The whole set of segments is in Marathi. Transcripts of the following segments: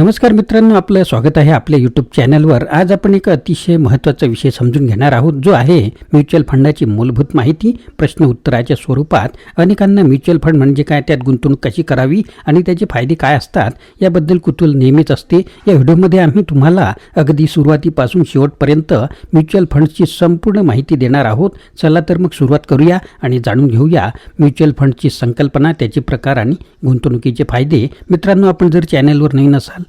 नमस्कार मित्रांनो आपलं स्वागत आहे आपल्या यूट्यूब चॅनलवर आज आपण एक अतिशय महत्त्वाचा विषय समजून घेणार आहोत जो आहे म्युच्युअल फंडाची मूलभूत माहिती प्रश्न उत्तराच्या स्वरूपात. अनेकांना म्युच्युअल फंड म्हणजे काय त्यात गुंतवणूक कशी करावी आणि त्याचे फायदे काय असतात याबद्दल कुतूल नेहमीच असते. या व्हिडिओमध्ये आम्ही तुम्हाला अगदी सुरुवातीपासून शेवटपर्यंत म्युच्युअल फंडची संपूर्ण माहिती देणार आहोत. चला तर मग सुरुवात करूया आणि जाणून घेऊया म्युच्युअल फंडची संकल्पना त्याचे प्रकार आणि गुंतवणुकीचे फायदे. मित्रांनो आपण जर चॅनलवर नवीन असाल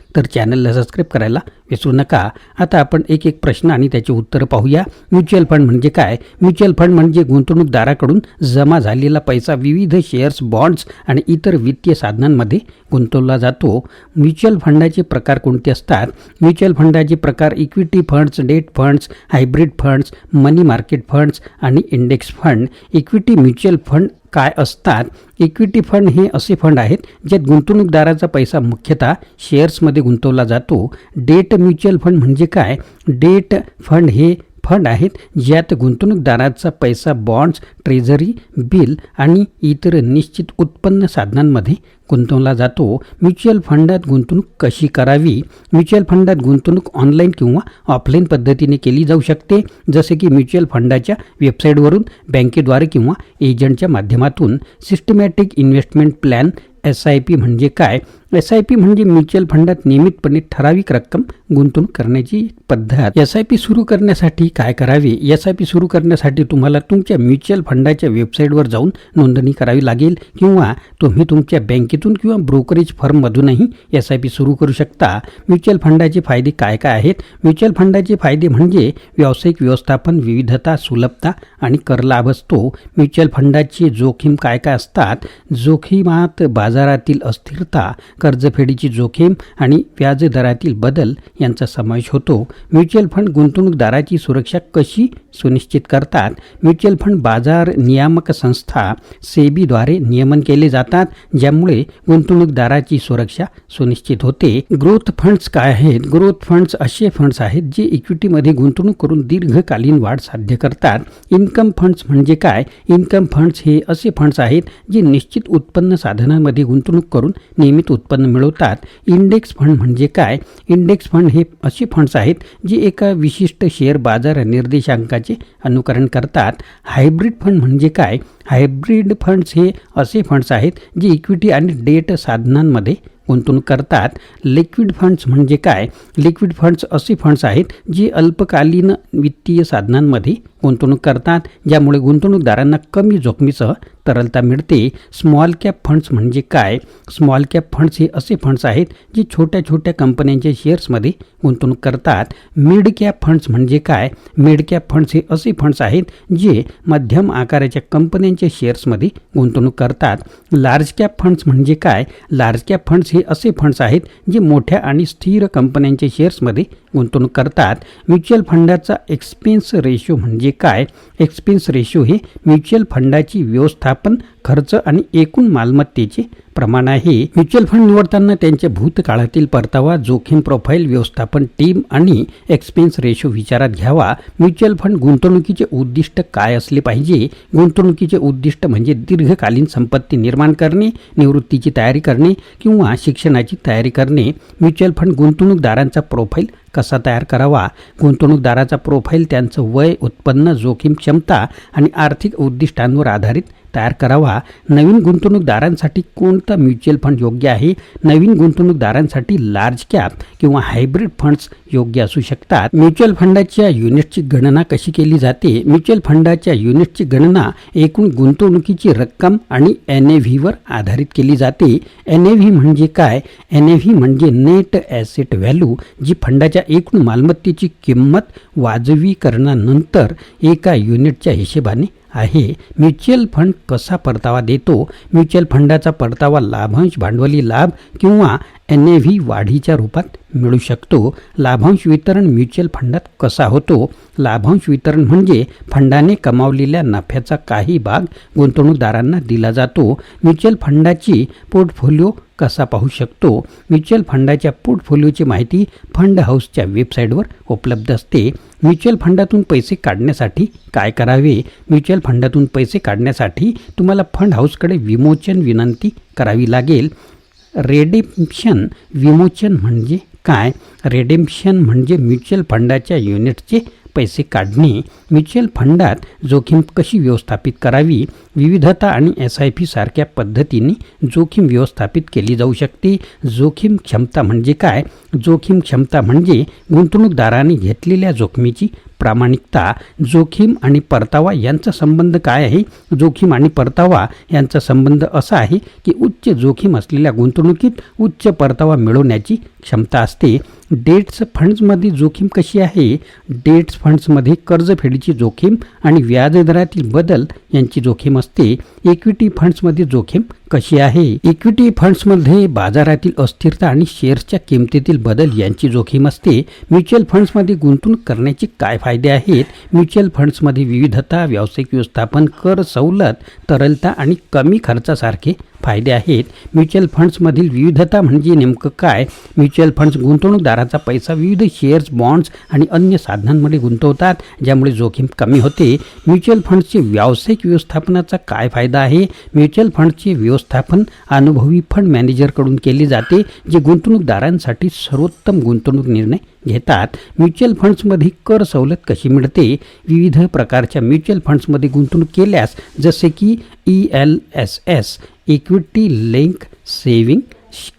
तर चॅनलला सबस्क्राईब करायला विसरू नका. आता आपण एक एक प्रश्न आणि त्याची उत्तरं पाहूया. म्युच्युअल फंड म्हणजे काय? म्युच्युअल फंड म्हणजे गुंतवणूकदाराकडून जमा झालेला पैसा विविध शेअर्स बॉन्ड्स आणि इतर वित्तीय साधनांमध्ये गुंतवला जातो. म्युच्युअल फंडाचे प्रकार कोणते असतात? म्युच्युअल फंडाचे प्रकार equity funds debt funds hybrid funds money market funds आणि index fund. Equity mutual fund काय असतात? इक्विटी फंड हे असे फंड आहेत ज्यात गुंतवणूकदाराचा पैसा मुख्यतः शेअर्समध्ये गुंतवला जातो. डेट म्युच्युअल फंड म्हणजे काय? डेट फंड हे फंड आहेत ज्यात गुंतवणूकदाराचा पैसा बॉन्ड्स ट्रेझरी बिल आणि इतर निश्चित उत्पन्न साधनांमध्ये गुंतवला जातो. म्युच्युअल फंडात गुंतवणूक कशी करावी? म्युच्युअल फंडात गुंतवणूक ऑनलाईन किंवा ऑफलाईन पद्धतीने केली जाऊ शकते. जसे की म्युच्युअल फंडाच्या वेबसाईटवरून बँकेद्वारे किंवा एजंटच्या माध्यमातून. Systematic investment plan S I P म्हणजे काय? एस आय पी म्हणजे म्युच्युअल फंडात नियमितपणे ठराविक रक्कम गुंतवणूक करण्याची पद्धत. एस आय पी सुरू करण्यासाठी काय करावे? एस आय पी सुरू करण्यासाठी तुम्हाला तुमच्या म्युच्युअल फंडाच्या वेबसाईटवर जाऊन नोंदणी करावी लागेल किंवा तुम्ही तुमच्या बँकेतून किंवा ब्रोकरेज फर्ममधूनही एस आय पी सुरू करू शकता. म्युच्युअल फंडाचे फायदे काय काय आहेत? म्युच्युअल फंडाचे फायदे म्हणजे व्यावसायिक व्यवस्थापन विविधता सुलभता आणि कर लाभ असतो. म्युच्युअल फंडाची जोखीम काय काय असतात? जोखीमात बाजारातील अस्थिरता कर्जफेडीची जोखीम आणि व्याजदरातील बदल यांचा समावेश होतो. म्युच्युअल फंड गुंतवणूकदाराची सुरक्षा कशी सुनिश्चित करतात? म्युच्युअल फंड बाजार नियामक संस्था सेबीद्वारे नियमन केले जातात ज्यामुळे गुंतवणूकदाराची सुरक्षा सुनिश्चित होते. ग्रोथ फंड्स काय आहेत? ग्रोथ फंड्स असे फंड्स आहेत जे इक्विटीमध्ये गुंतवणूक करून दीर्घकालीन वाढ साध्य करतात. इन्कम फंड्स म्हणजे काय? इन्कम फंड्स हे असे फंड्स आहेत जे निश्चित उत्पन्न साधनांमध्ये गुंतवणूक करून नियमित उत्पन्न मिळवतात. इंडेक्स फंड म्हणजे काय? इंडेक्स फंड हे असे फंड्स आहेत जे एका विशिष्ट शेअर बाजार निर्देशांकाचे अनुकरण करतात. हायब्रिड फंड म्हणजे काय? हायब्रिड फंड्स हे असे फंड्स आहेत जे इक्विटी आणि डेट साधनांमध्ये गुंतवणूक करतात. लिक्विड फंड्स म्हणजे काय? लिक्विड फंड्स असे फंड्स आहेत जे अल्पकालीन वित्तीय साधनांमध्ये गुंतवणूक करतात ज्यामुळे गुंतवणूकदारांना कमी जोखमीसह तरलता मिळते. स्मॉल कॅप फंड्स म्हणजे काय? स्मॉल कॅप फंड्स हे असे फंड्स आहेत जे छोट्या छोट्या कंपन्यांच्या शेअर्समध्ये गुंतवणूक करतात. मिड कॅप फंड्स म्हणजे काय? मिड कॅप फंड्स हे असे फंड्स आहेत जे मध्यम आकाराच्या कंपन्यांच्या शेअर्समध्ये गुंतवणूक करतात. लार्ज कॅप फंड्स म्हणजे काय? लार्ज कॅप फंड्स हे असे फंड्स आहेत जे मोठ्या आणि स्थिर कंपन्यांच्या शेअर्समध्ये गुंतवणूक करतात. म्युच्युअल फंडाचा एक्सपेन्स रेशो म्हणजे काय? एक्सपेन्स रेशो हे म्युच्युअल फंडाची व्यवस्था व्यवस्थापन खर्च आणि एकूण मालमत्तेचे प्रमाण आहे. म्युच्युअल फंड निवडताना त्यांच्या भूतकाळातील परतावा जोखीम प्रोफाईल व्यवस्थापन टीम आणि एक्सपेन्स रेशो विचारात घ्यावा. म्युच्युअल फंड गुंतवणुकीचे उद्दिष्ट काय असले पाहिजे? गुंतवणुकीचे उद्दिष्ट म्हणजे दीर्घकालीन संपत्ती निर्माण करणे निवृत्तीची तयारी करणे किंवा शिक्षणाची तयारी करणे. म्युच्युअल फंड गुंतवणूकदारांचा प्रोफाईल कसा तयार करावा? गुंतवणूकदाराचा प्रोफाईल त्यांचं वय उत्पन्न जोखीम क्षमता आणि आर्थिक उद्दिष्टांवर आधारित तयार करावा. नवीन गुंतवणूकदारांसाठी कोणता म्युच्युअल फंड योग्य आहे? नवीन गुंतवणूकदारांसाठी लार्ज कॅप किंवा हायब्रिड फंड्स योग्य असू शकतात. म्युच्युअल फंडाच्या युनिटची गणना कशी केली जाते? म्युच्युअल फंडाच्या युनिटची गणना एकूण गुंतवणुकीची रक्कम आणि एन ए व्हीवर आधारित केली जाते. एन ए व्ही म्हणजे काय? एन ए व्ही म्हणजे नेट ॲसेट व्हॅल्यू जी फंडाच्या एकूण मालमत्तेची किंमत वाजवीकरणानंतर एका युनिटच्या हिशेबाने आहे. म्युच्युअल फंड कसा परतावा देतो? म्युच्युअल फंडाचा परतावा लाभांश भांडवली लाभ किंवा एन ए व्ही वाढीच्या रूपात मिळू शकतो. लाभांश वितरण म्युच्युअल फंडात कसा होतो? लाभांश वितरण म्हणजे फंडाने कमावलेल्या नफ्याचा काही भाग गुंतवणूकदारांना दिला जातो. म्युच्युअल फंडाची पोर्टफोलिओ कसा पाहू शकतो? म्युच्युअल फंडाच्या पोर्टफोलिओची माहिती फंड हाऊसच्या वेबसाईटवर उपलब्ध असते. म्युच्युअल फंडातून पैसे काढण्यासाठी काय करावे? म्युच्युअल फंडातून पैसे काढण्यासाठी तुम्हाला फंड हाऊसकडे विमोचन विनंती करावी लागेल. रेडिम्पशन विमोचन म्हणजे काय? रेडिम्पशन म्हणजे म्युच्युअल फंडाच्या युनिटचे पैसे काढणे. म्युच्युअल फंडात जोखीम कशी व्यवस्थापित करावी? विविधता आणि एस आय पी सारख्या पद्धतीने जोखीम व्यवस्थापित केली जाऊ शकते. जोखीम क्षमता म्हणजे काय? जोखीम क्षमता म्हणजे गुंतवणूकदाराने घेतलेल्या जोखमीची प्रामाणिकता जोखीम आणि परतावा यांचा संबंध काय आहे? जोखीम आणि परतावा यांचा संबंध असा आहे की उच्च जोखीम असलेल्या गुंतवणुकीत उच्च परतावा मिळवण्याची क्षमता असते. डेट्स फंड्समध्ये जोखीम कशी आहे? डेट्स फंड्समध्ये कर्जफेडीची जोखीम आणि व्याजदरातील बदल यांची जोखीम असते. इक्विटी फंड्समध्ये जोखीम कशी आहे? इक्विटी फंड्समध्ये बाजारातील अस्थिरता आणि शेअर्सच्या किमतीतील बदल यांची जोखीम असते. म्युच्युअल फंड्समध्ये गुंतवणूक करण्याचे काय फायदे फायदे आहेत म्युच्युअल फंड्समध्ये विविधता व्यावसायिक व्यवस्थापन कर सवलत तरलता आणि कमी खर्चासारखे फायदे आहेत. म्युच्युअल फंड्समधील विविधता म्हणजे नेमकं काय? म्युच्युअल फंड्स गुंतवणूकदाराचा पैसा विविध शेअर्स बॉन्ड्स आणि अन्य साधनांमध्ये गुंतवतात ज्यामुळे जोखीम कमी होते. म्युच्युअल फंड्सचे व्यावसायिक व्यवस्थापनाचा काय फायदा आहे? म्युच्युअल फंडचे व्यवस्थापन अनुभवी फंड मॅनेजरकडून केले जाते जे गुंतवणूकदारांसाठी सर्वोत्तम गुंतवणूक निर्णय घेतात. म्युच्युअल फंड्समध्ये कर सवलत कशी मिळते? विविध प्रकारच्या म्युच्युअल फंड्समध्ये गुंतवणूक केल्यास जसे की E L S S equity link saving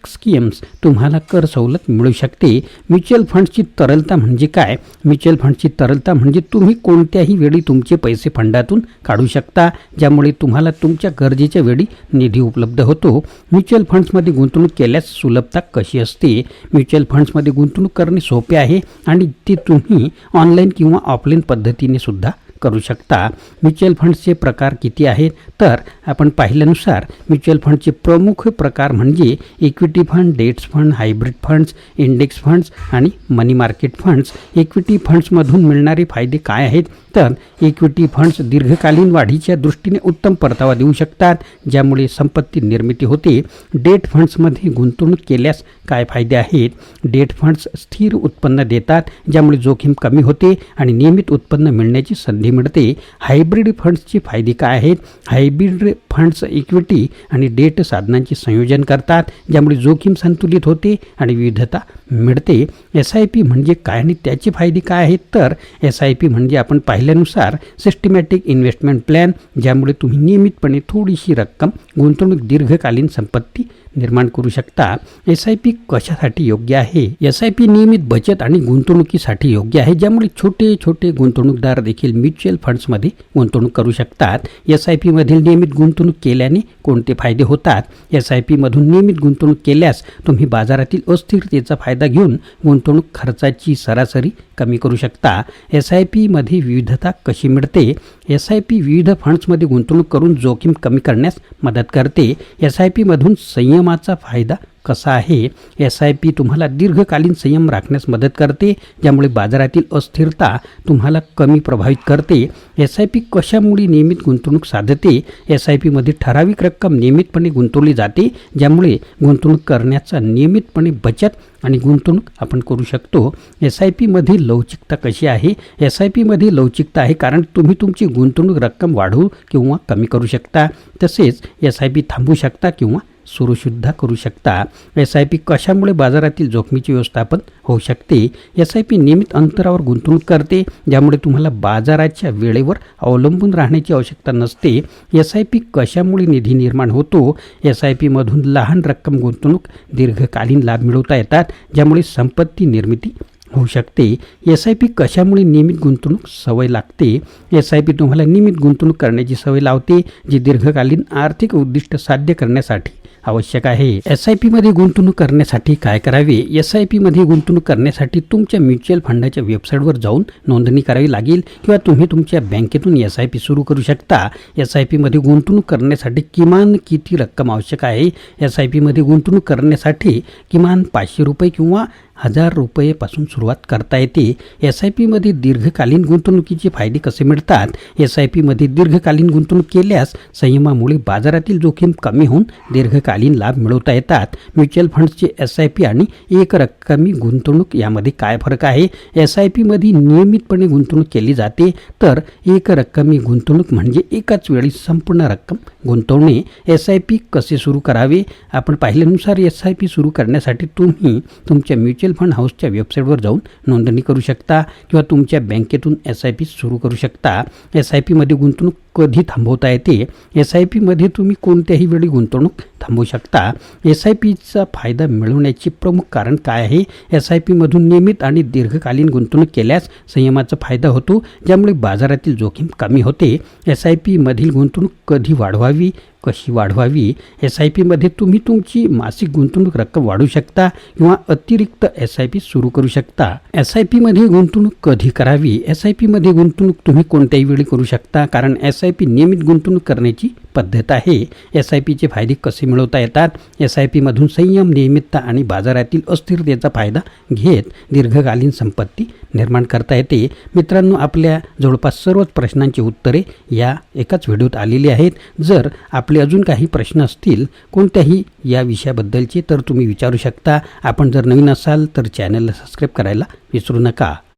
schemes तुम्हाला कर सवलत मिळू शकते. म्युच्युअल फंड्सची तरलता म्हणजे काय? म्युच्युअल फंडची तरलता म्हणजे तुम्ही कोणत्याही वेळी तुमचे पैसे फंडातून काढू शकता ज्यामुळे तुम्हाला तुमच्या गरजेच्या वेळी निधी उपलब्ध होतो. म्युच्युअल फंड्समध्ये गुंतवणूक केल्यास सुलभता कशी असते? म्युच्युअल फंड्समध्ये गुंतवणूक करणे सोपे आहे आणि ते तुम्ही ऑनलाईन किंवा ऑफलाईन पद्धतीने सुद्धा करू शकता. म्युच्युअल फंड्सचे प्रकार किती आहेत? तर आपण पाहिल्यानुसार म्युच्युअल फंडचे प्रमुख प्रकार म्हणजे equity fund debts fund hybrid funds index funds आणि मनी मार्केट फंड्स इक्विटी फंड्समधून मिळणारे फायदे काय आहेत? तर इक्विटी फंड्स दीर्घकालीन वाढीच्या दृष्टीने उत्तम परतावा देऊ शकतात ज्यामुळे संपत्ती निर्मिती होते. डेट फंड्समध्ये गुंतवणूक केल्यास काय फायदे आहेत? डेट फंड्स स्थिर उत्पन्न देतात ज्यामुळे जोखीम कमी होते आणि नियमित उत्पन्न मिळण्याची संधी मिळते. हायब्रिड फंड्सचे फायदे काय आहेत? हायब्रिड फंड्स इक्विटी आणि डेट साधनांचे संयोजन करतात ज्यामुळे जोखीम संतुलित होते आणि विविधता मिळते. एस आय पी म्हणजे काय आणि त्याचे फायदे काय आहेत? तर एस आय पी म्हणजे आपण पाहिल्यानुसार सिस्टमॅटिक इन्व्हेस्टमेंट प्लॅन ज्यामुळे तुम्ही नियमितपणे थोडीशी रक्कम गुंतवणूक दीर्घकालीन संपत्ती निर्माण करू शकता. एस आय पी कशासाठी योग्य आहे? एस आय पी नियमित बचत आणि गुंतवणुकीसाठी योग्य आहे ज्यामुळे छोटे छोटे गुंतवणूकदार देखील म्युच्युअल फंड्समध्ये गुंतवणूक करू शकतात. एस आय पीमधील नियमित गुंतवणूक केल्याने कोणते फायदे होतात? एस आय पीमधून नियमित गुंतवणूक केल्यास तुम्ही बाजारातील अस्थिरतेचा फायदा घेऊन गुंतवणूक खर्चाची सरासरी कमी करू शकता. एस आय पीमध्ये विविधता कशी मिळते? एस आय पी विविध फंड्समध्ये गुंतवणूक करून जोखीम कमी करण्यास मदत करते. एस आय पीमधून संयमाचा फायदा कसा आहे? एस आय पी तुम्हाला दीर्घकालीन संयम राखण्यास मदत करते ज्यामुळे बाजारातील अस्थिरता तुम्हाला कमी प्रभावित करते. एस आय पी कशामुळे नियमित गुंतवणूक साधते? एस आय पीमध्ये ठराविक रक्कम नियमितपणे गुंतवली जाते ज्यामुळे गुंतवणूक करण्याचा नियमितपणे बचत आणि गुंतवणूक आपण करू शकतो. एस आय पीमध्ये लवचिकता कशी आहे? एस आय पीमध्ये लवचिकता आहे कारण तुम्ही तुमची गुंतवणूक रक्कम वाढवू किंवा कमी करू शकता. तसेच एस आय पी थांबू शकता किंवा सुरूसुद्धा करू शकता. एस आय पी कशामुळे बाजारातील जोखमीचे व्यवस्थापन होऊ शकते? एस आय पी नियमित अंतरावर गुंतवणूक करते ज्यामुळे तुम्हाला बाजाराच्या वेळेवर अवलंबून राहण्याची आवश्यकता नसते. एस आय पी कशामुळे निधी निर्माण होतो? एस आय पीमधून लहान रक्कम गुंतवणूक दीर्घकालीन लाभ मिळवता येतात ज्यामुळे संपत्ती निर्मिती होऊ शकते. एस आय पी कशामुळे नियमित गुंतवणूक सवय लागते? एस आय पी तुम्हाला नियमित गुंतवणूक करण्याची सवय लावते जी दीर्घकालीन आर्थिक उद्दिष्ट साध्य करण्यासाठी आवश्यक आहे. एस आय पीमध्ये गुंतवणूक करण्यासाठी काय करावे? एस आय पीमध्ये गुंतवणूक करण्यासाठी तुमच्या म्युच्युअल फंडाच्या वेबसाईटवर जाऊन नोंदणी करावी लागेल किंवा तुम्ही तुमच्या बँकेतून एस आय पी सुरू करू शकता. एस आय पीमध्ये गुंतवणूक करण्यासाठी किमान किती रक्कम आवश्यक आहे? एस आय पीमध्ये गुंतवणूक करण्यासाठी किमान पाचशे रुपये किंवा हजार रुपयेपासून सुरुवात करता येते. एस आय पीमध्ये दीर्घकालीन गुंतवणुकीचे फायदे कसे मिळतात? एस आय पीमध्ये दीर्घकालीन गुंतवणूक केल्यास संयमामुळे बाजारातील जोखीम कमी होऊन दीर्घकालीन लाभ मिळवता येतात. म्युच्युअल फंड्सचे एस आय पी आणि एक रक्कमी गुंतवणूक यामध्ये काय फरक आहे? एस आय पीमध्ये नियमितपणे गुंतवणूक केली जाते. तर एक रक्कमी गुंतवणूक म्हणजे एकाच वेळी संपूर्ण रक्कम गुंतवणे. एस आय पी कसे सुरू करावे? आपण पाहिल्यानुसार एस आय पी सुरू करण्यासाठी तुम्ही तुमच्या म्युच्युअल फंड हाऊसच्या वेबसाईटवर जाऊन नोंदणी करू शकता किंवा तुमच्या बँकेतून एस आय पी सुरू करू शकता. एस आय पीमध्ये गुंतवणूक कधी थांबवता येते? एस आय पीमध्ये तुम्ही कोणत्याही वेळी गुंतवणूक थांबवू शकता. एस आय पीचा फायदा मिळवण्याचे प्रमुख कारण काय आहे? एस आय पीमधून नियमित आणि दीर्घकालीन गुंतवणूक केल्यास संयमाचा फायदा होतो ज्यामुळे बाजारातील जोखीम कमी होते. एस आय पीमधील गुंतवणूक कधी वाढवावी? कशी वाढवावी? एस आय पीमध्ये तुम्ही तुमची मासिक गुंतवणूक रक्कम वाढू शकता किंवा अतिरिक्त एस आय पी सुरू करू शकता. एस आय पीमध्ये गुंतवणूक कधी करावी? एस आय पीमध्ये गुंतवणूक तुम्ही कोणत्याही वेळी करू शकता कारण एस एस आय पी नियमित गुंतवणूक करण्याची पद्धत आहे. एस आय पीचे फायदे कसे मिळवता येतात? एस आय पीमधून संयम नियमितता आणि बाजारातील अस्थिरतेचा फायदा घेत दीर्घकालीन संपत्ती निर्माण करता येते. मित्रांनो आपल्या जवळपास सर्वच प्रश्नांची उत्तरे या एकाच व्हिडिओत आलेली आहेत. जर आपले अजून काही प्रश्न असतील कोणत्याही या विषयाबद्दलचे तर तुम्ही विचारू शकता. आपण जर नवीन असाल तर चॅनलला सबस्क्राईब करायला विसरू नका.